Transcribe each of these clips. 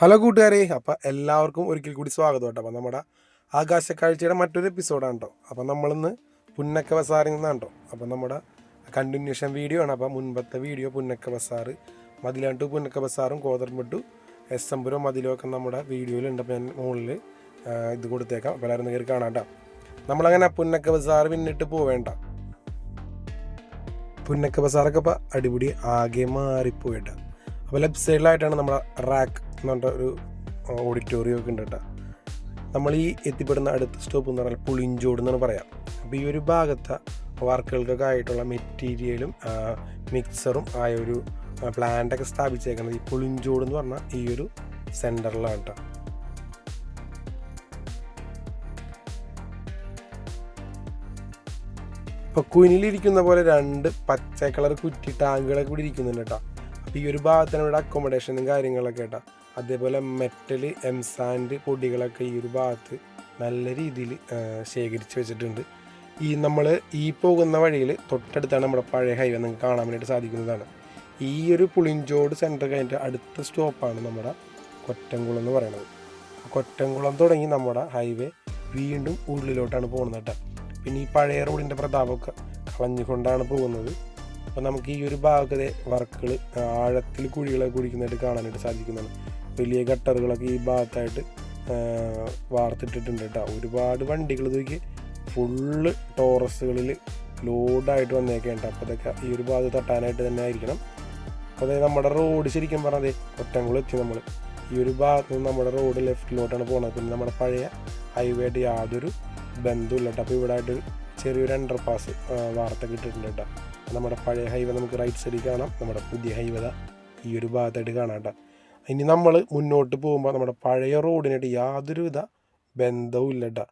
Hello കൂട്ടുകാരെ അപ്പം എല്ലാവർക്കും ഒരിക്കൽ കൂടി സ്വാഗതം കേട്ടോ. അപ്പം നമ്മുടെ ആകാശക്കാഴ്ചയുടെ മറ്റൊരു എപ്പിസോഡാണ് കേട്ടോ. അപ്പം നമ്മളിന്ന് പുന്നക്ക ബസാറിൽ നിന്നാണ് കേട്ടോ. അപ്പം നമ്മുടെ കണ്ടിന്യൂഷൻ വീഡിയോ ആണ്. അപ്പം മുൻപത്തെ വീഡിയോ പുന്നക്ക ബസാറ് മതിലാണ്ട് പുന്നക്ക ബസാറും കോതർമുട്ടു എസ് എംപുരം മതിലും ഒക്കെ നമ്മുടെ വീഡിയോയിലുണ്ട് അപ്പം ഞാൻ മുകളിൽ ഇത് കൊടുത്തേക്കാം. അപ്പോൾ എല്ലാവരും കയറി കാണാം കേട്ടോ. നമ്മളങ്ങനെ പുന്നക്ക ബസാർ പിന്നിട്ട് പോവേണ്ട. പുന്നക്ക ബസാറൊക്കെ ഇപ്പോൾ അടിപൊളി ആകെ മാറിപ്പോയിട്ട് അപ്പോൾ ലെഫ്റ്റ് സൈഡിലായിട്ടാണ് നമ്മുടെ റാക്ക് എന്ന് ഒരു ഓഡിറ്റോറിയം ഒക്കെ ഉണ്ട് കേട്ടോ. നമ്മൾ ഈ എത്തിപ്പെടുന്ന അടുത്ത സ്റ്റോപ്പ് എന്ന് പറഞ്ഞാൽ പുളിഞ്ചോട് എന്നാണ് പറയാം. അപ്പോൾ ഈ ഒരു ഭാഗത്തെ വർക്കുകൾക്കൊക്കെ ആയിട്ടുള്ള മെറ്റീരിയലും മിക്സറും ആയ ഒരു പ്ലാന്റൊക്കെ സ്ഥാപിച്ചേക്കുന്നത് ഈ പുളിഞ്ചോട് എന്ന് പറഞ്ഞാൽ ഈ ഒരു സെന്ററിലാണ് കേട്ടോ. ഇപ്പോൾ കുനിലിരിക്കുന്ന പോലെ രണ്ട് പച്ച കളർ കുറ്റി ടാങ്കുകളൊക്കെ കൂടി ഇരിക്കുന്നുണ്ട് കേട്ടോ. ഈ ഒരു ഭാഗത്താണ് ഇവിടെ അക്കോമഡേഷനും കാര്യങ്ങളൊക്കെ കേട്ടോ. അതേപോലെ മെറ്റൽ എംസാൻഡ് പൊടികളൊക്കെ ഈ ഒരു ഭാഗത്ത് നല്ല രീതിയിൽ ശേഖരിച്ച് വെച്ചിട്ടുണ്ട്. ഈ നമ്മൾ ഈ പോകുന്ന വഴിയിൽ തൊട്ടടുത്താണ് നമ്മുടെ പഴയ ഹൈവേ നിങ്ങൾക്ക് കാണാൻ വേണ്ടിയിട്ട് സാധിക്കുന്നതാണ്. ഈ ഒരു പുളിഞ്ചോട് സെന്റർ കഴിഞ്ഞിട്ട് അടുത്ത സ്റ്റോപ്പാണ് നമ്മുടെ കൊറ്റംകുളം എന്ന് പറയുന്നത്. കൊറ്റംകുളം തുടങ്ങി നമ്മുടെ ഹൈവേ വീണ്ടും ഉള്ളിലോട്ടാണ് പോകുന്നത് കേട്ടോ. പിന്നെ ഈ പഴയ റോഡിന്റെ പ്രതാപമൊക്കെ കളഞ്ഞുകൊണ്ടാണ് പോകുന്നത്. അപ്പോൾ നമുക്ക് ഈ ഒരു ഭാഗത്തെ വർക്കുകൾ ആഴത്തിൽ കുഴികളൊക്കെ കുഴിക്കുന്നതായിട്ട് കാണാനായിട്ട് സാധിക്കുന്നതാണ്. വലിയ ഗട്ടറുകളൊക്കെ ഈ ഭാഗത്തായിട്ട് വാർത്തിട്ടിട്ടുണ്ട് കേട്ടോ. ഒരുപാട് വണ്ടികൾ ഇതൊക്കെ ഫുള്ള് ടോറസുകളിൽ ലോഡായിട്ട് വന്നേക്കേണ്ട അപ്പോൾ അതൊക്കെ ഈ ഒരു ഭാഗത്ത് തട്ടാനായിട്ട് തന്നെ ആയിരിക്കണം. അപ്പോൾ അതായത് നമ്മുടെ റോഡ് ശരിക്കും പറഞ്ഞത് ഒറ്റങ്കുളം എത്തി നമ്മൾ ഈ ഒരു ഭാഗത്ത് നിന്ന് നമ്മുടെ റോഡ് ലെഫ്റ്റിലോട്ടാണ് പോകുന്നത് പിന്നെ നമ്മുടെ പഴയ ഹൈവേ ആയിട്ട് യാതൊരു ബന്ധമില്ല കേട്ടോ. അപ്പോൾ ഇവിടെ ആയിട്ട് ചെറിയൊരു അണ്ടർ പാസ് വാർത്ത കിട്ടിയിട്ടുണ്ട് കേട്ടോ. നമ്മുടെ പഴയ ഹൈവേ നമുക്ക് റൈറ്റ് സൈഡിൽ കാണാം. നമ്മുടെ പുതിയ ഹൈവേ ഈ ഒരു ഭാഗത്തായിട്ട് കാണാം കേട്ടോ. ഇനി നമ്മൾ മുന്നോട്ട് പോകുമ്പോൾ നമ്മുടെ പഴയ റോഡിനായിട്ട് യാതൊരുവിധ ബന്ധവും ഇല്ല കേട്ടോ.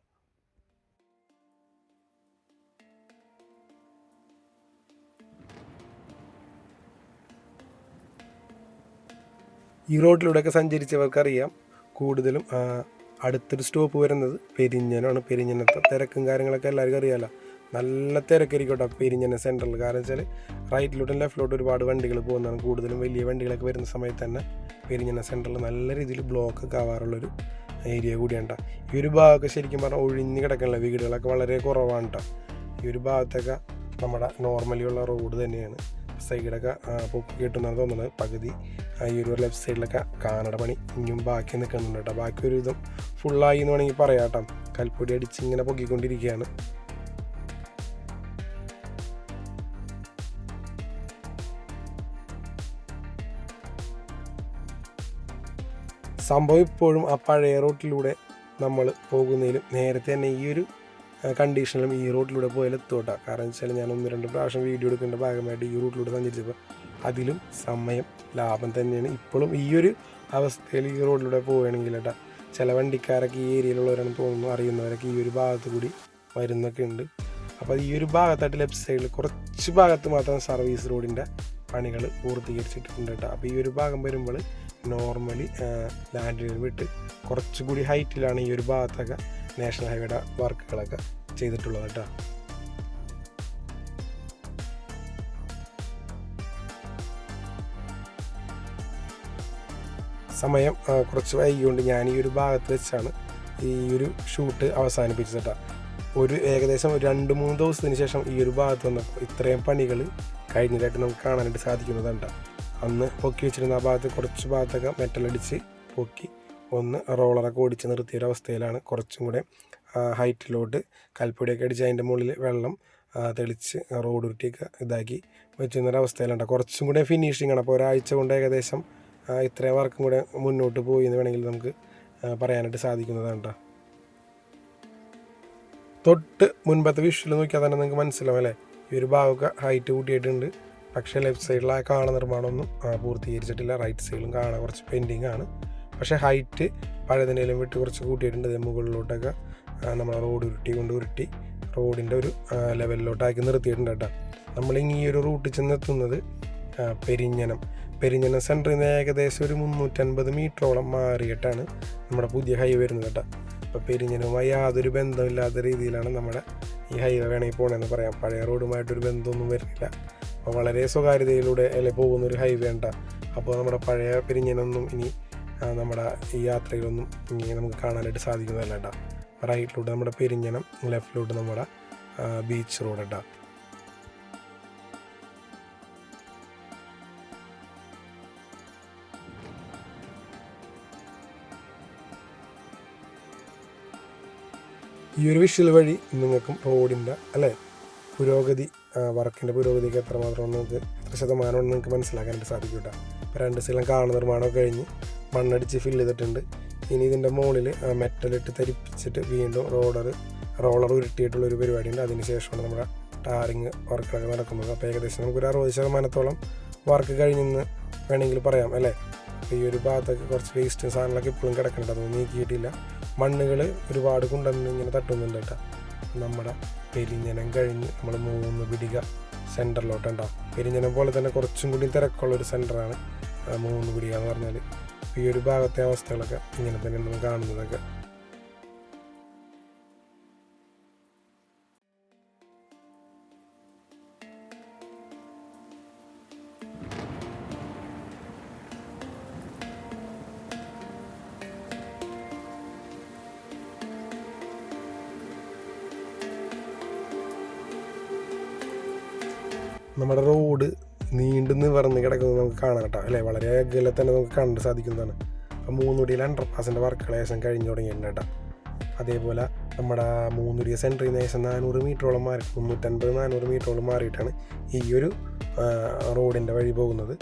ഈ റോഡിലൂടെയൊക്കെ സഞ്ചരിച്ചവർക്കറിയാം കൂടുതലും അടുത്തൊരു സ്റ്റോപ്പ് വരുന്നത് പെരിഞ്ഞനാണ്. പെരിഞ്ഞനത്തെ തിരക്കും കാര്യങ്ങളൊക്കെ എല്ലാവർക്കും അറിയാമല്ലോ നല്ല തിരക്കായിരിക്കും പെരിഞ്ഞന സെൻട്രൽ കാരണം വെച്ചാൽ റൈറ്റിലോട്ടും ലെഫ്റ്റിലോട്ടും ഒരുപാട് വണ്ടികൾ പോകുന്നതാണ്. കൂടുതലും വലിയ വണ്ടികളൊക്കെ വരുന്ന സമയത്ത് തന്നെ പെരിഞ്ഞന സെൻട്രൽ നല്ല രീതിയിൽ ബ്ലോക്ക് ഒക്കെ ആവാറുള്ളൊരു ഏരിയ കൂടിയാണ് കേട്ടോ ഈ ഒരു ഭാഗമൊക്കെ ശരിക്കും പറഞ്ഞാൽ ഒഴിഞ്ഞ് കിടക്കാനുള്ള വീടുകളൊക്കെ വളരെ കുറവാണ് കേട്ടോ ഈ ഒരു ഭാഗത്തൊക്കെ നമ്മുടെ നോർമലി ഉള്ള റോഡ് തന്നെയാണ്. സൈഡൊക്കെ പൊക്കി കിട്ടുന്നതാണ് തോന്നുന്നത്. പകുതി ഈ ഒരു ലെഫ്റ്റ് സൈഡിലൊക്കെ കാനഡ പണി ഇനിയും ബാക്കി നിൽക്കുന്നുണ്ട് കേട്ടോ ബാക്കി ഒരു വിധം ഫുള്ളായി എന്ന് വേണമെങ്കിൽ പറയാം കേട്ടോ കൽപ്പൊടി അടിച്ച് ഇങ്ങനെ പൊക്കിക്കൊണ്ടിരിക്കുകയാണ്. സംഭവം ഇപ്പോഴും ആ പഴയ റോട്ടിലൂടെ നമ്മൾ പോകുന്നതിലും നേരത്തെ തന്നെ ഈ ഒരു കണ്ടീഷനിലും ഈ റോഡിലൂടെ പോയാൽ എത്തോട്ടാ കാരണം വെച്ചാൽ ഞാൻ ഒന്ന് രണ്ട് പ്രാവശ്യം വീഡിയോ എടുക്കേണ്ട ഭാഗമായിട്ട് ഈ റൂട്ടിലൂടെ സഞ്ചരിച്ചപ്പോൾ അതിലും സമയം ലാഭം തന്നെയാണ്. ഇപ്പോഴും ഈ ഒരു അവസ്ഥയിൽ ഈ റോഡിലൂടെ പോവുകയാണെങ്കിൽ കേട്ടാ ചില വണ്ടിക്കാരൊക്കെ ഈ ഏരിയയിലുള്ളവരാണെന്ന് തോന്നുന്നു അറിയുന്നവരൊക്കെ ഈ ഒരു ഭാഗത്ത് കൂടി വരുന്നൊക്കെ ഉണ്ട് അപ്പോൾ ഈ ഒരു ഭാഗത്തായിട്ട് ലെഫ്റ്റ് സൈഡിൽ കുറച്ച് ഭാഗത്ത് മാത്രം സർവീസ് റോഡിന്റെ പണികൾ പൂർത്തീകരിച്ചിട്ടുണ്ട് കേട്ടോ. അപ്പോൾ ഈ ഒരു ഭാഗം വരുമ്പോൾ നോർമലി ലാൻഡിൽ വിട്ട് കുറച്ചുകൂടി ഹൈറ്റിലാണ് ഈ ഒരു ഭാഗത്തൊക്കെ നാഷണൽ ഹൈവേയുടെ വർക്കുകളൊക്കെ ചെയ്തിട്ടുള്ളത് കേട്ടോ. സമയം കുറച്ച് വൈകിയുണ്ട് ഞാൻ ഈ ഒരു ഭാഗത്ത് വെച്ചാണ് ഈ ഒരു ഷൂട്ട് അവസാനിപ്പിച്ചത് കേട്ടോ. ഒരു ഏകദേശം രണ്ട് മൂന്ന് ദിവസത്തിന് ശേഷം ഈ ഒരു ഭാഗത്ത് വന്നപ്പോൾ ഇത്രയും പണികൾ കഴിഞ്ഞതായിട്ട് നമുക്ക് കാണാനായിട്ട് സാധിക്കുന്നതുണ്ട്? അന്ന് പൊക്കി വെച്ചിരുന്ന ആ ഭാഗത്ത് കുറച്ച് ഭാഗത്തൊക്കെ മെറ്റലടിച്ച് പൊക്കി ഒന്ന് റോളറൊക്കെ ഓടിച്ച് നിർത്തിയ ഒരവസ്ഥയിലാണ് കുറച്ചും കൂടെ ഹൈറ്റിലോട്ട് കൽപ്പൊടിയൊക്കെ അടിച്ച് അതിന്റെ മുകളിൽ വെള്ളം തെളിച്ച് റോഡ് ഉരുട്ടിയൊക്കെ ഇതാക്കി വെച്ചിരുന്നൊരു അവസ്ഥയിലുണ്ട്. കുറച്ചും കൂടെ ഫിനിഷിംഗ് ആണ്. അപ്പോൾ ഒരാഴ്ച കൊണ്ട് ഏകദേശം ഇത്രയും വർക്കും കൂടെ മുന്നോട്ട് പോയി എന്ന് വേണമെങ്കിൽ നമുക്ക് പറയാനായിട്ട് സാധിക്കുന്നതാണ് കേട്ടോ തൊട്ട് മുൻപത്തെ വിഷ്വൽ നോക്കിയാൽ തന്നെ നിങ്ങൾക്ക് മനസ്സിലാവും അല്ലേ? ഈ ഒരു ഭാഗമൊക്കെ ഹൈറ്റ് കൂട്ടിയിട്ടുണ്ട്. പക്ഷേ ലെഫ്റ്റ് സൈഡിലെ കാണ നിർമ്മാണമൊന്നും പൂർത്തീകരിച്ചിട്ടില്ല. റൈറ്റ് സൈഡിലും കാണാൻ കുറച്ച് പെൻഡിങ് ആണ്. പക്ഷേ ഹൈറ്റ് പഴയതിനേലും വിട്ട് കുറച്ച് കൂട്ടിയിട്ടുണ്ട്. മുകളിലോട്ടൊക്കെ നമ്മൾ റോഡ് ഉരുട്ടി കൊണ്ട് ഉരുട്ടി റോഡിന്റെ ഒരു ലെവലിലോട്ടാക്കി നിർത്തിയിട്ടുണ്ട് കേട്ടോ. നമ്മളിങ്ങി ഈ ഒരു റൂട്ടിൽ ചെന്നെത്തുന്നത് പെരിഞ്ഞനം. പെരിഞ്ഞനം സെന്ററിൽ നിന്ന് ഏകദേശം ഒരു മുന്നൂറ്റൻപത് മീറ്ററോളം മാറിയിട്ടാണ് നമ്മുടെ പുതിയ ഹൈ വരുന്നത് കേട്ടോ. അപ്പോൾ പെരിഞ്ഞനുമായി യാതൊരു ബന്ധമില്ലാത്ത രീതിയിലാണ് നമ്മുടെ ഈ ഹൈവേ വേണമെങ്കിൽ പോകണമെന്ന് പറയാം. പഴയ റോഡുമായിട്ടൊരു ബന്ധമൊന്നും വരുന്നില്ല. അപ്പോൾ വളരെ സ്വകാര്യതയിലൂടെ അല്ലെ പോകുന്നൊരു ഹൈവേ ഉണ്ട് അപ്പോൾ നമ്മുടെ പഴയ പെരിഞ്ഞനൊന്നും ഇനി നമ്മുടെ ഈ യാത്രയിലൊന്നും ഇനി നമുക്ക് കാണാനായിട്ട് സാധിക്കുന്നതല്ല കേട്ടോ റൈറ്റിലൂടെ നമ്മുടെ പെരിഞ്ഞനം ലെഫ്റ്റിലോട്ട് നമ്മുടെ ബീച്ച് റോഡ് കേട്ടോ ഈ ഒരു വിഷ്വൽ വഴി നിങ്ങൾക്കും റോഡിന്റെ അല്ലേ? പുരോഗതി വർക്കിന്റെ പുരോഗതിക്ക് എത്രമാത്രം നിങ്ങൾക്ക് എത്ര ശതമാനമാണ് നിങ്ങൾക്ക് മനസ്സിലാക്കാനായിട്ട് സാധിക്കും കേട്ടോ. ഇപ്പോൾ രണ്ട് സ്ഥലം കാണ നിർമ്മാണം കഴിഞ്ഞ് മണ്ണടിച്ച് ഫിൽ ചെയ്തിട്ടുണ്ട്. ഇനി ഇതിന്റെ മുകളിൽ മെറ്റലിട്ട് തരിപ്പിച്ചിട്ട് വീണ്ടും റോഡർ റോളർ ഉരുട്ടിയിട്ടുള്ളൊരു പരിപാടിയുണ്ട്. അതിന് ശേഷമാണ് നമ്മുടെ ടാറിങ് വർക്കുകളൊക്കെ നടക്കുന്നത്. അപ്പോൾ ഏകദേശം നമുക്കൊരു അറുപത് ശതമാനത്തോളം വർക്ക് കഴിഞ്ഞെന്ന് വേണമെങ്കിൽ പറയാം അല്ലേ? അപ്പോൾ ഈ ഒരു ഭാഗത്തൊക്കെ കുറച്ച് വേസ്റ്റ് സാധനങ്ങളൊക്കെ ഇപ്പോഴും കിടക്കുന്നുണ്ട്. അതൊന്നും നീക്കിയിട്ടില്ല. മണ്ണുകൾ ഒരുപാട് കൊണ്ടുവന്ന് ഇങ്ങനെ തട്ടുന്നുണ്ട് കേട്ടോ. നമ്മുടെ പെരിഞ്ഞനം കഴിഞ്ഞ് നമ്മൾ മൂന്ന് പിടിക സെന്ററിലോട്ട് ഉണ്ടാവും പെരിഞ്ഞനം പോലെ തന്നെ കുറച്ചും കൂടി തിരക്കുള്ള ഒരു സെന്ററാണ് മൂന്ന് പിടിക എന്ന് പറഞ്ഞാൽ ഈ ഒരു ഭാഗത്തെ അവസ്ഥകളൊക്കെ ഇങ്ങനെ തന്നെ നമ്മൾ കാണുന്നതൊക്കെ. നമ്മുടെ റോഡ് നീണ്ടു നിവർന്ന് കിടക്കുന്നത് നമുക്ക് കാണാം കേട്ടോ. അല്ലേ? വളരെ അകലെ തന്നെ നമുക്ക് കണ്ട് സാധിക്കുന്നതാണ്. അപ്പം മൂന്നുടിയിൽ അണ്ടർ പാസിന്റെ വർക്കുകൾ ഏകദേശം കഴിഞ്ഞു തുടങ്ങിയിട്ടുണ്ട് കേട്ടോ. അതേപോലെ നമ്മുടെ മൂന്നുടിയ സെന്ററിൽ നിന്ന് ഏകദേശം നാനൂറ് മീറ്ററോളം മാറി മുന്നൂറ്റൻപത് നാനൂറ് മീറ്ററോളം മാറിയിട്ടാണ് ഈ ഒരു റോഡിന്റെ വഴി പോകുന്നത്.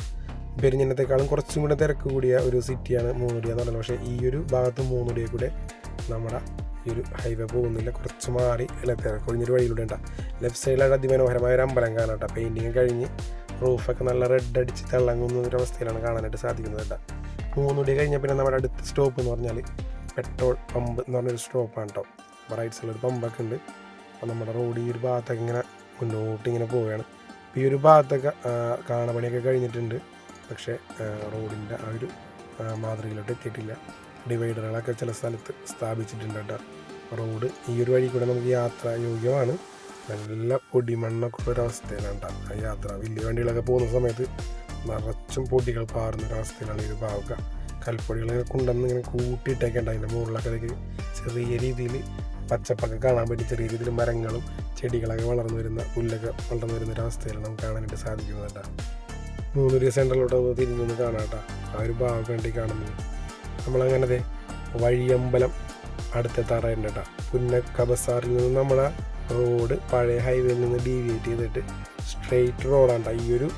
പെരിഞ്ഞനത്തെക്കാളും കുറച്ചും കൂടെ തിരക്ക് കൂടിയ ഒരു സിറ്റിയാണ് മൂന്നുടിയെന്ന് പറയുന്നത്. പക്ഷേ ഈ ഒരു ഭാഗത്ത് മൂന്നുടിയെ കൂടെ നമ്മുടെ ഈ ഒരു ഹൈവേ പോകുന്നില്ല കുറച്ച് മാറി അല്ല തിരക്കൊഴിഞ്ഞൊരു വഴിയിലൂടെ ഉണ്ടാകും ലെഫ്റ്റ് സൈഡിലാണ് അതിമനോഹരമായ ഒരു അമ്പലം കാണാം കേട്ടോ. പെയിന്റിങ് കഴിഞ്ഞ് റൂഫൊക്കെ നല്ല റെഡ് അടിച്ച് തിളങ്ങുന്ന ഒരു അവസ്ഥയിലാണ് കാണാനായിട്ട് സാധിക്കുന്നത് കേട്ടോ. മൂന്നുടി കഴിഞ്ഞാൽ പിന്നെ നമ്മുടെ അടുത്ത സ്റ്റോപ്പ് എന്ന് പറഞ്ഞാൽ പെട്രോൾ പമ്പ് എന്ന് പറഞ്ഞൊരു സ്റ്റോപ്പാണ് കേട്ടോ. റൈറ്റ് സൈഡിൽ ഒരു പമ്പൊക്കെ ഉണ്ട്. അപ്പോൾ നമ്മുടെ റോഡ് ഈ ഒരു ഭാഗത്തൊക്കെ ഇങ്ങനെ മുന്നോട്ട് ഇങ്ങനെ പോവുകയാണ്. അപ്പോൾ ഈ ഒരു ഭാഗത്തൊക്കെ കാണപണിയൊക്കെ കഴിഞ്ഞിട്ടുണ്ട്. പക്ഷേ റോഡിന്റെ ആ ഒരു മാതൃകയിലോട്ട് എത്തിയിട്ടില്ല. ഡിവൈഡറുകളൊക്കെ ചില സ്ഥലത്ത് സ്ഥാപിച്ചിട്ടുണ്ട് കേട്ടോ. റോഡ് ഈ ഒരു വഴി കൂടെ നമുക്ക് യാത്ര യോഗ്യമാണ്. നല്ല പൊടിമണ്ണൊക്കെ ഉള്ള ഒരവസ്ഥയിലാണ് കേട്ടോ ആ യാത്ര. വലിയ വണ്ടികളൊക്കെ പോകുന്ന സമയത്ത് നിറച്ചും പൊടികൾ പാറുന്ന ഒരവസ്ഥയിലാണ് ഒരു കൽപ്പൊടികളൊക്കെ കൽപ്പൊടികൾ ഇങ്ങനെ കൊണ്ടുവന്ന് ഇങ്ങനെ കൂട്ടിയിട്ടൊക്കെ ഉണ്ട് അതിന്റെ മുകളിലൊക്കെ ചെറിയ രീതിയിൽ പച്ചപ്പൊക്കെ കാണാൻ പറ്റും. ചെറിയ രീതിയിൽ മരങ്ങളും ചെടികളൊക്കെ വളർന്നു വരുന്ന പുല്ലൊക്കെ വളർന്നു വരുന്ന ഒരവസ്ഥയിലാണ് നമുക്ക് കാണാനായിട്ട് സാധിക്കുന്നത് കേട്ടോ ദിവസം ഒന്ന് തിരിഞ്ഞൊന്ന് കാണാം കേട്ടോ ആ ഒരു ഭാഗം വേണ്ടി കാണുന്നത്. നമ്മളങ്ങനെ ദേ വഴിയമ്പലം അടുത്ത തറയുണ്ട് കേട്ടോ പുന്നക്ക നിന്ന് നമ്മളെ റോഡ് പഴയ ഹൈവേയിൽ നിന്ന് ഡീവിയേറ്റ് ചെയ്തിട്ട് സ്ട്രെയിറ്റ് റോഡാണ് ഈ ഒരു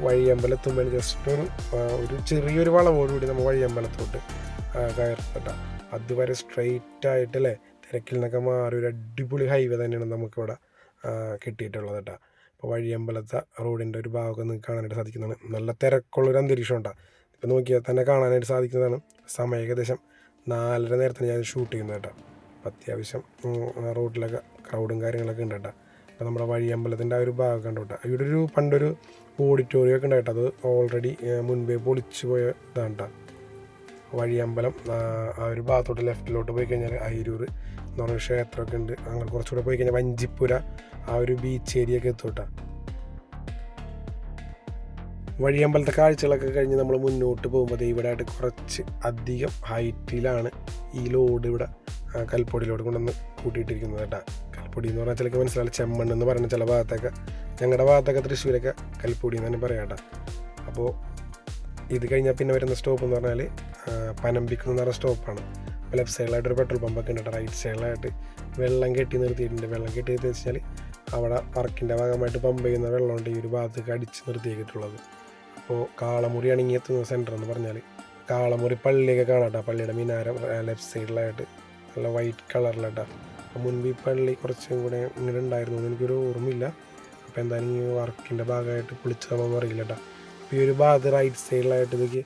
വഴിയമ്പലത്തുമ്പോൾ ജസ്റ്റ് ഒരു ഒരു ചെറിയൊരു വളവോടുകൂടി നമ്മൾ വഴിയമ്പലത്തോട്ട് കയറപ്പെട്ട അതുവരെ സ്ട്രെയിറ്റ് ആയിട്ട് അല്ലേ തിരക്കിൽ നിന്നൊക്കെ മാറി ഒരു അടിപൊളി ഹൈവേ തന്നെയാണ് നമുക്കിവിടെ കിട്ടിയിട്ടുള്ളത് കേട്ടോ അപ്പോൾ വഴിയമ്പലത്തെ റോഡിന്റെ ഒരു ഭാഗമൊക്കെ നിങ്ങൾക്ക് കാണാനായിട്ട് സാധിക്കുന്നതാണ്. നല്ല തിരക്കുള്ളൊരു അന്തരീക്ഷം ഉണ്ടാകും ഇപ്പം നോക്കിയാൽ തന്നെ കാണാനായിട്ട് സാധിക്കുന്നതാണ്. സമയം ഏകദേശം നാലര നേരത്തിന് ഞാൻ ഷൂട്ട് ചെയ്യുന്നത് കേട്ടോ. അത്യാവശ്യം റോഡിലൊക്കെ ക്രൗഡും കാര്യങ്ങളൊക്കെ ഉണ്ട് കേട്ടോ. അപ്പോൾ നമ്മുടെ വഴിയമ്പലത്തിന്റെ ആ ഒരു ഭാഗം കണ്ടു കേട്ടോ. ഇവിടെ ഒരു പണ്ടൊരു ഓഡിറ്റോറിയം ഒക്കെ ഉണ്ടായിട്ട്. അത് ഓൾറെഡി മുൻപേ പൊളിച്ചു പോയ ഇതാണ് കേട്ടോ. വഴിയമ്പലം ആ, ഒരു ഭാഗത്തോട്ട് ലെഫ്റ്റിലോട്ട് പോയി കഴിഞ്ഞാൽ അയിരൂർ എന്ന് പറഞ്ഞ ക്ഷേത്രമൊക്കെ ഉണ്ട്. അങ്ങനെ കുറച്ചുകൂടെ പോയി കഴിഞ്ഞാൽ വഞ്ചിപ്പുര ആ ഒരു ബീച്ച് ഏരിയ ഒക്കെ എത്തൂട്ടാ വഴിയമ്പലത്തെ കാഴ്ചകളൊക്കെ കഴിഞ്ഞ് നമ്മൾ മുന്നോട്ട് പോകുമ്പോൾ ദേ ഇവിടെ ആയിട്ട് കുറച്ച് അധികം ഹൈറ്റിലാണ് ഈ ലോഡ് ഇവിടെ കൽപ്പൊടിയിലോട് കൊണ്ടുവന്ന് കൂട്ടിയിട്ടിരിക്കുന്നത് കേട്ടോ. കൽപ്പൊടി എന്ന് പറഞ്ഞാൽ ചിലക്ക് മനസ്സിലാവില്ല ചെമ്മണ്ണ് എന്ന് പറയുന്ന ചില ഭാഗത്തൊക്കെ ഞങ്ങളുടെ ഭാഗത്തൊക്കെ തൃശ്ശൂരൊക്കെ കൽപ്പൊടി എന്ന് തന്നെ പറയാം കേട്ടോ. അപ്പോൾ ഇത് കഴിഞ്ഞാൽ പിന്നെ വരുന്ന സ്റ്റോപ്പ് എന്ന് പറഞ്ഞാൽ പനമ്പിക്ക് പറഞ്ഞ സ്റ്റോപ്പാണ്. ലെഫ്റ്റ് സൈഡിലായിട്ട് ഒരു പെട്രോൾ പമ്പൊക്കെ ഉണ്ട് റൈറ്റ് സൈഡിലായിട്ട് വെള്ളം കെട്ടി നിർത്തിയിട്ടുണ്ട്. വെള്ളം കെട്ടി നിർത്തി വെച്ചാൽ അവിടെ വർക്കിന്റെ ഭാഗമായിട്ട് പമ്പ് ചെയ്യുന്ന വെള്ളമുണ്ട് ഈ ഒരു ഭാഗത്തേക്ക് അടിച്ച് നിർത്തിയേക്കിട്ടുള്ളത് അപ്പോൾ കാളമുറി അണങ്ങി എത്തുന്ന സെന്റർ എന്ന് പറഞ്ഞാൽ കാളമുറി പള്ളിയൊക്കെ കാണാം കേട്ടോ പള്ളിയുടെ മിനാരം ലെഫ്റ്റ് സൈഡിലായിട്ട് നല്ല വൈറ്റ് കളറിലാട്ടോ മുൻപ് ഈ പള്ളി കുറച്ചും കൂടെ ഇങ്ങനെ ഉണ്ടായിരുന്നു എനിക്കൊരു ഓർമ്മയില്ല. അപ്പോൾ എന്തായാലും ഈ വർക്കിന്റെ ഭാഗമായിട്ട് പൊളിച്ചതാണെന്ന് അറിയില്ല കേട്ടോ അപ്പോൾ ഈ ഒരു ഭാഗത്ത് റൈറ്റ് സൈഡിലായിട്ട് ഇതൊക്കെ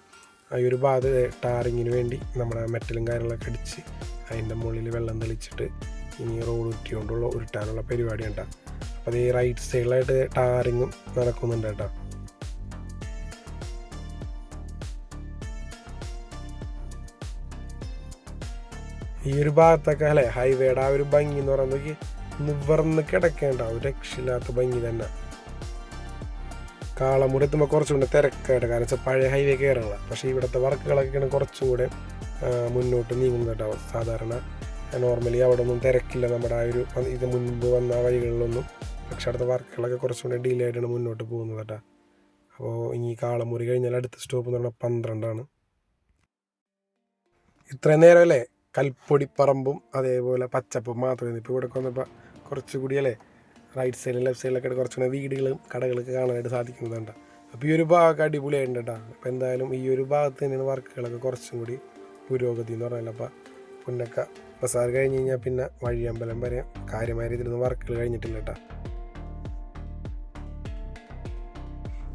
ഈ ഒരു ഭാഗത്ത് ടാറിങ്ങിന് വേണ്ടി നമ്മുടെ മെറ്റലും കാര്യങ്ങളൊക്കെ അടിച്ച് അതിന്റെ മുകളിൽ വെള്ളം തെളിച്ചിട്ട് ഇനി റോഡ് ഉറ്റിക്കൊണ്ടുള്ള ഉരുട്ടാനുള്ള പരിപാടി ഉണ്ടാകും അപ്പോൾ അത് ഈ റൈറ്റ് സൈഡിലായിട്ട് ടാറിങ്ങും നടക്കുന്നുണ്ട് കേട്ടോ. ഈ ഒരു ഭാഗത്തൊക്കെ അല്ലേ? ഹൈവേയുടെ ആ ഒരു ഭംഗി എന്ന് പറയുന്നത് നിവർന്ന് കിടക്കേണ്ട ഒരു രക്ഷയില്ലാത്ത ഭംഗി തന്നെ. കാളമുറി എത്തുമ്പോൾ കുറച്ചും കൂടെ തിരക്കായിട്ട് കാരണം വെച്ചാൽ പഴയ ഹൈവേ കയറുള്ള പക്ഷേ ഇവിടുത്തെ വർക്കുകളൊക്കെയാണ് കുറച്ചും കൂടെ മുന്നോട്ട് നീങ്ങുന്നുണ്ടാവും. സാധാരണ നോർമലി അവിടെ ഒന്നും തിരക്കില്ല. നമ്മുടെ ആ ഒരു ഇത് മുൻപ് വന്ന വഴികളിലൊന്നും. പക്ഷെ അടുത്ത വർക്കുകളൊക്കെ കുറച്ചും കൂടെ ഡിലേ ആയിട്ടാണ് മുന്നോട്ട് പോകുന്നത് കേട്ടോ. അപ്പോൾ ഇനി കാളമുറി കഴിഞ്ഞാൽ അടുത്ത സ്റ്റോപ്പ് എന്ന് പറഞ്ഞാൽ പന്ത്രണ്ടാണ്. ഇത്രയും നേരം അല്ലേ? കൽപ്പൊടിപ്പറമ്പും അതേപോലെ പച്ചപ്പും മാത്രമേ ഇപ്പോൾ ഇവിടെ വന്നപ്പോൾ കുറച്ചുകൂടി അല്ലേ? റൈറ്റ് സൈഡിലും ലെഫ്റ്റ് സൈഡിലൊക്കെ കുറച്ചുകൂടി വീടുകളും കടകളൊക്കെ കാണാനായിട്ട് സാധിക്കുന്നതാണ് അപ്പോൾ ഈ ഒരു ഭാഗമൊക്കെ അടിപൊളിയായിട്ടുണ്ട് കേട്ടോ അപ്പോൾ എന്തായാലും ഈ ഒരു ഭാഗത്ത് തന്നെയാണ് വർക്കുകളൊക്കെ കുറച്ചും കൂടി പുരോഗതി എന്ന് പറഞ്ഞാൽ അപ്പോൾ പുന്നക്ക ബസാർ കഴിഞ്ഞ് കഴിഞ്ഞാൽ പിന്നെ വഴിയമ്പലം വരെ കാര്യമായ രീതിയിലൊന്നും വർക്കുകൾ കഴിഞ്ഞിട്ടില്ല കേട്ടോ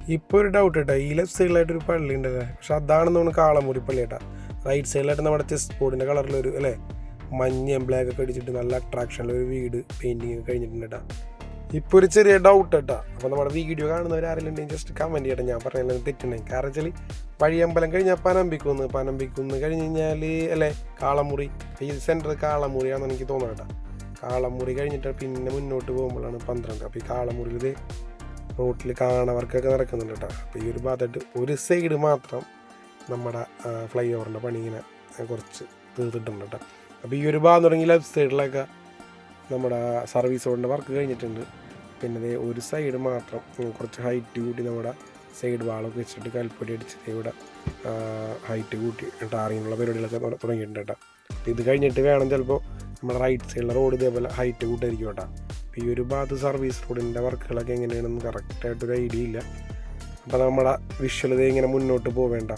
ഇപ്പോൾ ഒരു ഡൗട്ട് കേട്ടോ ഈ ലെഫ്റ്റ് സൈഡിലായിട്ട് ഒരു പള്ളി ഉണ്ടല്ലേ? പക്ഷെ അതാണെന്ന് തോന്നുന്നു കാളമുറി പള്ളി കേട്ടോ റൈറ്റ് സൈഡിലായിട്ട് നമ്മുടെ ചെസ് ബോർഡിന്റെ കളറിലൊരു അല്ലേ? മഞ്ഞയും ബ്ലാക്ക് ഒക്കെ അടിച്ചിട്ട് നല്ല അട്രാക്ഷനിൽ ഒരു വീട് പെയിന്റിങ് കഴിഞ്ഞിട്ടുണ്ട് കേട്ടോ ഇപ്പോൾ ഒരു ചെറിയ ഡൗട്ട് കേട്ടോ അപ്പോൾ നമ്മുടെ വീഡിയോ കാണുന്നവർ ആരെങ്കിലും ഉണ്ടെങ്കിൽ ജസ്റ്റ് കമന്റ് ചെയ്യട്ടെ. ഞാൻ പറഞ്ഞാൽ തെറ്റുണ്ടെങ്കിൽ കാരണം വെച്ചാൽ വഴിയമ്പലം കഴിഞ്ഞാൽ പനമ്പിക്കുന്ന് പനമ്പിക്കുന്ന് കഴിഞ്ഞ് കഴിഞ്ഞാൽ അല്ലേ? കാളമുറി. ഈ സെന്റർ കാളമുറിയാണെന്ന് എനിക്ക് തോന്നുന്നത് കേട്ടോ കാളമുറി കഴിഞ്ഞിട്ട് പിന്നെ മുന്നോട്ട് പോകുമ്പോഴാണ് പന്ത്രണ്ട്. അപ്പോൾ ഈ കാളമുറിയിൽ റോട്ടിൽ കാണവർക്കൊക്കെ നടക്കുന്നുണ്ട് കേട്ടോ അപ്പോൾ ഈ ഒരു ഭാഗത്തായിട്ട് ഒരു സൈഡ് മാത്രം നമ്മുടെ ഫ്ലൈ ഓവറിന്റെ പണി ഇങ്ങനെ കുറച്ച് തീർത്തിട്ടുണ്ട് കേട്ടോ. അപ്പോൾ ഈ ഒരു ഭാഗം തുടങ്ങി ലെഫ്റ്റ് സൈഡിലൊക്കെ നമ്മുടെ സർവീസ് റോഡിന്റെ വർക്ക് കഴിഞ്ഞിട്ടുണ്ട്. പിന്നെ ഒരു സൈഡ് മാത്രം കുറച്ച് ഹൈറ്റ് കൂട്ടി നമ്മുടെ സൈഡ് വാളൊക്കെ വെച്ചിട്ട് കൽപ്പൊടി അടിച്ചിട്ട് ഇവിടെ ഹൈറ്റ് കൂട്ടി ടാറിങ്ങുള്ള പരിപാടികളൊക്കെ തുട- തുടങ്ങിയിട്ടുണ്ട് കേട്ടോ. ഇത് കഴിഞ്ഞിട്ട് വേണം ചിലപ്പോൾ നമ്മുടെ റൈറ്റ് സൈഡിലെ റോഡ് ഇതേപോലെ ഹൈറ്റ് കൂട്ടായിരിക്കും കേട്ടോ. അപ്പോൾ ഈ ഒരു ഭാഗത്ത് സർവീസ് റോഡിന്റെ വർക്കുകളൊക്കെ എങ്ങനെയാണെന്ന് കറക്റ്റായിട്ടൊരു ഐഡിയ ഇല്ല. അപ്പോൾ നമ്മുടെ വിഷ്വൽ ഇത് ഇങ്ങനെ മുന്നോട്ട് പോവേണ്ട.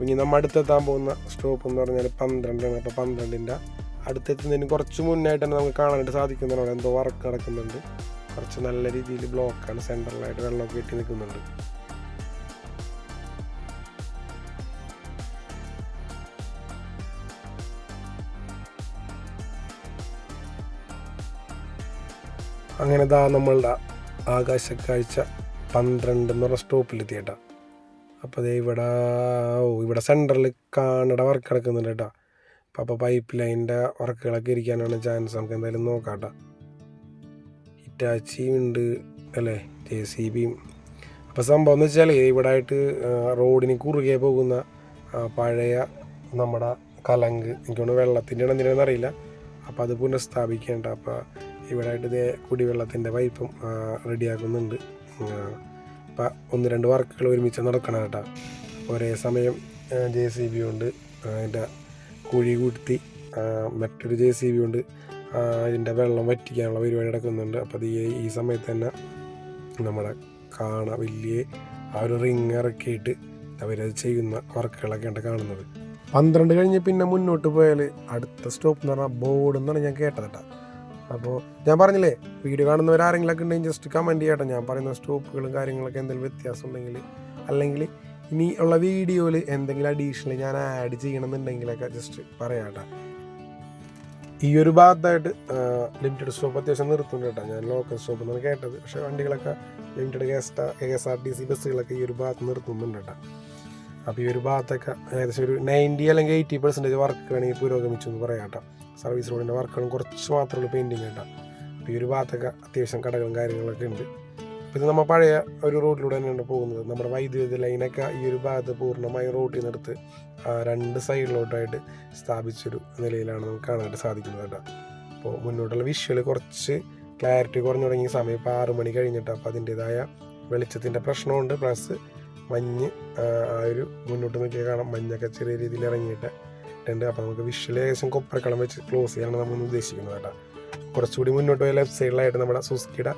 ഇനി നമ്മൾ അടുത്തെത്താൻ പോകുന്ന സ്റ്റോപ്പ് എന്ന് പറഞ്ഞാൽ പന്ത്രണ്ടാണ്. അപ്പോൾ പന്ത്രണ്ടിന്റെ അടുത്തെത്തുന്നതിന് കുറച്ച് മുന്നായിട്ട് തന്നെ നമുക്ക് കാണാനായിട്ട് സാധിക്കുന്നതാണ് അവിടെ എന്തോ വർക്ക് നടക്കുന്നുണ്ട്. കുറച്ച് നല്ല രീതിയിൽ ബ്ലോക്കാണ് സെൻട്രലായിട്ട് വെള്ളമൊക്കെ കെട്ടി നിൽക്കുന്നുണ്ട്. അങ്ങനെ ദാ നമ്മളുടെ ആകാശക്കാഴ്ച പന്ത്രണ്ട് എന്ന് പറഞ്ഞ സ്റ്റോപ്പിലെത്തി കേട്ടോ അപ്പോൾ ദേ ഇവിടെ ഓ ഇവിടെ സെന്ററിൽ കാണട വർക്ക് നടക്കുന്നുണ്ട് കേട്ടോ. അപ്പോൾ അപ്പോൾ പൈപ്പ് ലൈനിന്റെ വർക്കുകളൊക്കെ ഇരിക്കാനാണ് ചാൻസ് നമുക്ക് എന്തായാലും നോക്കാം കേട്ടോ ഹിറ്റാച്ചിയും ഉണ്ട് അല്ലേ? ജെ സി ബിയും അപ്പോൾ സംഭവം എന്ന് വെച്ചാൽ ഇവിടെ ആയിട്ട് റോഡിന് കുറുകെ പോകുന്ന പഴയ നമ്മുടെ കലങ്ക്. എനിക്ക് തോന്നുന്നു വെള്ളത്തിന്റെ എന്തിനാണെന്ന് അറിയില്ല. അപ്പോൾ അത് പുനഃസ്ഥാപിക്കേണ്ട. അപ്പോൾ ഇവിടെ ആയിട്ട് കുടിവെള്ളത്തിന്റെ പൈപ്പും റെഡിയാക്കുന്നുണ്ട് അപ്പം ഒന്ന് രണ്ട് വർക്കുകൾ ഒരുമിച്ച് നടക്കണം കേട്ടോ. ഒരേ സമയം ജെ സി ബി ഉണ്ട് അതിന്റെ കുഴി ആ, മറ്റൊരു ജെ സി ബി ഉണ്ട് അതിന്റെ വെള്ളം വറ്റിക്കാനുള്ള പരിപാടി നടക്കുന്നുണ്ട്. അപ്പോൾ അത് ഈ സമയത്ത് തന്നെ നമ്മുടെ കാണ വലിയ ആ ഒരു റിങ് ഇറക്കിയിട്ട് അവരത് ചെയ്യുന്ന വർക്കുകളൊക്കെ ഉണ്ട് കാണുന്നത്. പന്ത്രണ്ട് കഴിഞ്ഞ് പിന്നെ മുന്നോട്ട് പോയാൽ അടുത്ത സ്റ്റോപ്പ് എന്ന് പറഞ്ഞാൽ ബോർഡ് എന്നാണ് ഞാൻ കേട്ടത് കേട്ടോ. അപ്പോൾ ഞാൻ പറഞ്ഞില്ലേ വീഡിയോ കാണുന്നവർ ആരെങ്കിലൊക്കെ ഉണ്ടെങ്കിൽ ജസ്റ്റ് കമന്റ് ചെയ്യട്ടെ. ഞാൻ പറയുന്ന സ്റ്റോപ്പുകളും കാര്യങ്ങളൊക്കെ എന്തെങ്കിലും വ്യത്യാസം ഉണ്ടെങ്കിൽ അല്ലെങ്കിൽ ഇനി ഉള്ള വീഡിയോയിൽ എന്തെങ്കിലും അഡീഷണൽ ഞാൻ ആഡ് ചെയ്യണമെന്നുണ്ടെങ്കിലൊക്കെ ജസ്റ്റ് പറയാട്ടെ. ഈ ഒരു ഭാഗത്തായിട്ട് ലിമിറ്റഡ് സ്റ്റോപ്പ് അത്യാവശ്യം നിർത്തുന്നുണ്ട് കേട്ടോ. ഞാൻ ലോക്കൽ സ്റ്റോപ്പ് എന്നാണ് കേട്ടത്. പക്ഷേ വണ്ടികളൊക്കെ limited K S K S R T C ബസ്സുകളൊക്കെ ഈ ഒരു ഭാഗത്ത് നിർത്തുന്നുണ്ട് കേട്ടോ. അപ്പോൾ ഈ ഒരു ഭാഗത്തൊക്കെ ഏകദേശം ഒരു നയന്റി അല്ലെങ്കിൽ എയ്റ്റി പെർസെന്റേജ് വർക്ക് വേണമെങ്കിൽ പുരോഗമിച്ചു എന്ന് പറയാം കേട്ടോ. സർവീസ് റോഡിന്റെ വർക്കുകളും കുറച്ച് മാത്രമേ ഉള്ളൂ പെയിന്റിങ് കേട്ടോ. അപ്പോൾ ഈ ഒരു ഭാഗത്തൊക്കെ അത്യാവശ്യം കടകളും കാര്യങ്ങളൊക്കെ ഉണ്ട്. ഇത് നമ്മൾ പഴയ ഒരു റോഡിലൂടെ തന്നെയാണ് പോകുന്നത്. നമ്മുടെ വൈദ്യുതി ലൈനൊക്കെ ഈ ഒരു ഭാഗത്ത് പൂർണമായും റോട്ടിൽ നിന്നെടുത്ത് രണ്ട് സൈഡിലോട്ടായിട്ട് സ്ഥാപിച്ചൊരു നിലയിലാണ് നമുക്ക് കാണാനായിട്ട് സാധിക്കുന്നത് കേട്ടോ. അപ്പോൾ മുന്നോട്ടുള്ള വിഷ്വൽ കുറച്ച് ക്ലാരിറ്റി കുറഞ്ഞു തുടങ്ങിയ സമയം ഇപ്പോൾ ആറ് മണി കഴിഞ്ഞിട്ട് അപ്പോൾ അതിന്റേതായ വെളിച്ചത്തിന്റെ പ്രശ്നമുണ്ട്. പ്ലസ് മഞ്ഞ് ആ ഒരു മുന്നോട്ട് നോക്കിയാൽ കാണാം. മഞ്ഞൊക്കെ ചെറിയ രീതിയിൽ ഇറങ്ങിയിട്ട് ഉണ്ട് അപ്പോൾ നമുക്ക് വിഷ്വൽ ഏകദേശം കൊപ്പരക്കളം വെച്ച് ക്ലോസ് ചെയ്യാനാണ് നമ്മൾ ഉദ്ദേശിക്കുന്നത് കേട്ടോ. കുറച്ചുകൂടി മുന്നോട്ട് പോയ ലെഫ്റ്റ് സൈഡിലായിട്ട് നമ്മുടെ സുസ്കിയുടെ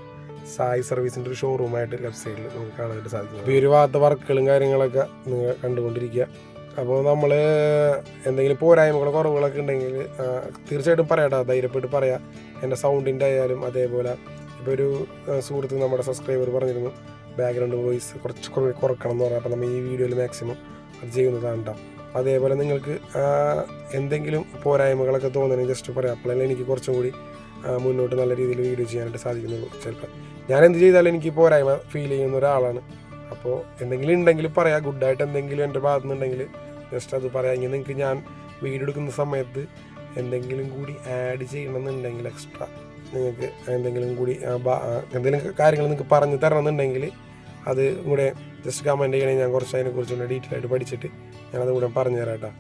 സായി സർവീസിന്റെ ഒരു ഷോറൂമായിട്ട് ലെഫ്റ്റ് സൈഡിൽ നമുക്ക് കാണാനായിട്ട് സാധിക്കും. അപ്പോൾ ഒരു ഭാഗത്തെ വർക്കുകളും കാര്യങ്ങളൊക്കെ നിങ്ങൾ കണ്ടുകൊണ്ടിരിക്കുക. അപ്പോൾ നമ്മൾ എന്തെങ്കിലും പോരായ്മകളോ കുറവുകളൊക്കെ ഉണ്ടെങ്കിൽ തീർച്ചയായിട്ടും പറയാട്ടോ. ധൈര്യപ്പെട്ട് പറയാം. എന്റെ സൗണ്ടിന്റെ ആയാലും അതേപോലെ. ഇപ്പോൾ ഒരു സുഹൃത്ത് നമ്മുടെ സബ്സ്ക്രൈബർ പറഞ്ഞിരുന്നു ബാക്ക്ഗ്രൗണ്ട് വോയിസ് കുറച്ച് കുറക്കണം എന്ന് പറയാം അപ്പോൾ നമ്മൾ ഈ വീഡിയോയിൽ മാക്സിമം അത് ചെയ്യുന്നതാണ് കേട്ടോ അതേപോലെ നിങ്ങൾക്ക് എന്തെങ്കിലും പോരായ്മകളൊക്കെ തോന്നണമെങ്കിൽ ജസ്റ്റ് പറയാം. അപ്പോഴല്ലേ എനിക്ക് കുറച്ചും കൂടി മുന്നോട്ട് നല്ല രീതിയിൽ വീഡിയോ ചെയ്യാനായിട്ട് സാധിക്കുന്നുള്ളൂ ചിലപ്പോൾ ഞാൻ എന്ത് ചെയ്താലും എനിക്ക് പോരായ്മ ഫീൽ ചെയ്യുന്ന ഒരാളാണ്. അപ്പോൾ എന്തെങ്കിലും ഉണ്ടെങ്കിൽ പറയാം. ഗുഡായിട്ട് എന്തെങ്കിലും എന്റെ ഭാഗത്തു നിന്നുണ്ടെങ്കിൽ ജസ്റ്റ് അത് പറയാം. ഇങ്ങനെ നിങ്ങൾക്ക് ഞാൻ വീഡിയോ എടുക്കുന്ന സമയത്ത് എന്തെങ്കിലും കൂടി ആഡ് ചെയ്യണമെന്നുണ്ടെങ്കിൽ എക്സ്ട്രാ നിങ്ങൾക്ക് എന്തെങ്കിലും കൂടി എന്തെങ്കിലും കാര്യങ്ങൾ നിങ്ങൾക്ക് പറഞ്ഞു തരണമെന്നുണ്ടെങ്കിൽ അത് കൂടെ ജസ്റ്റ് കമന്റ് ചെയ്യണമെങ്കിൽ ഞാൻ കുറച്ച് അതിനെക്കുറിച്ചുള്ള ഡീറ്റെയിൽ ആയിട്ട് പഠിച്ചിട്ട് ഞാനത് കൂടെ പറഞ്ഞു തരാം കേട്ടോ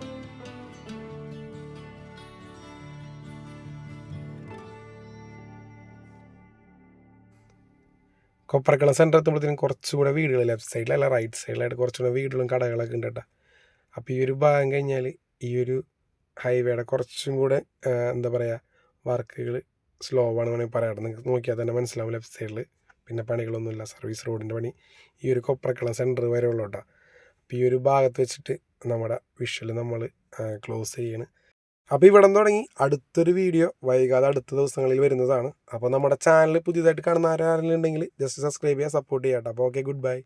കൊപ്രക്കള സെന്റർ എത്തുമ്പോഴത്തേനും കുറച്ചുകൂടെ വീടുകൾ ലെഫ്റ്റ് സൈഡിലല്ല റൈറ്റ് സൈഡിലായിട്ട് കുറച്ചുകൂടെ വീടുകളും കടകളൊക്കെ ഉണ്ട് കേട്ടോ. അപ്പോൾ ഈ ഒരു ഭാഗം കഴിഞ്ഞാൽ ഈ ഒരു ഹൈവേയുടെ കുറച്ചും കൂടെ എന്താ പറയുക വർക്കുകൾ സ്ലോ ആണ് വേണമെങ്കിൽ പറയാം. നിങ്ങൾക്ക് നോക്കിയാൽ തന്നെ മനസ്സിലാവും ലെഫ്റ്റ് സൈഡിൽ പിന്നെ പണികളൊന്നുമില്ല. സർവീസ് റോഡിന്റെ പണി ഈ ഒരു കൊപ്രക്കള സെന്റർ വരെ ഉള്ളൂ കേട്ടോ. അപ്പോൾ ഈ ഒരു ഭാഗത്ത് വെച്ചിട്ട് നമ്മുടെ വിഷ്വൽ നമ്മൾ ക്ലോസ് ചെയ്യാണ്. അപ്പോൾ ഇവിടെ നിന്ന് തുടങ്ങി. അടുത്തൊരു വീഡിയോ വൈകാതെ അടുത്ത ദിവസങ്ങളിൽ വരുന്നതാണ്. അപ്പോൾ നമ്മുടെ ചാനൽ പുതിയതായിട്ട് കാണുന്ന ആരെങ്കിലും ഉണ്ടെങ്കിൽ ജസ്റ്റ് സബ്സ്ക്രൈബ് ചെയ്യുക സപ്പോർട്ട് ചെയ്യാം കേട്ടോ അപ്പോൾ ഓക്കെ ഗുഡ് ബൈ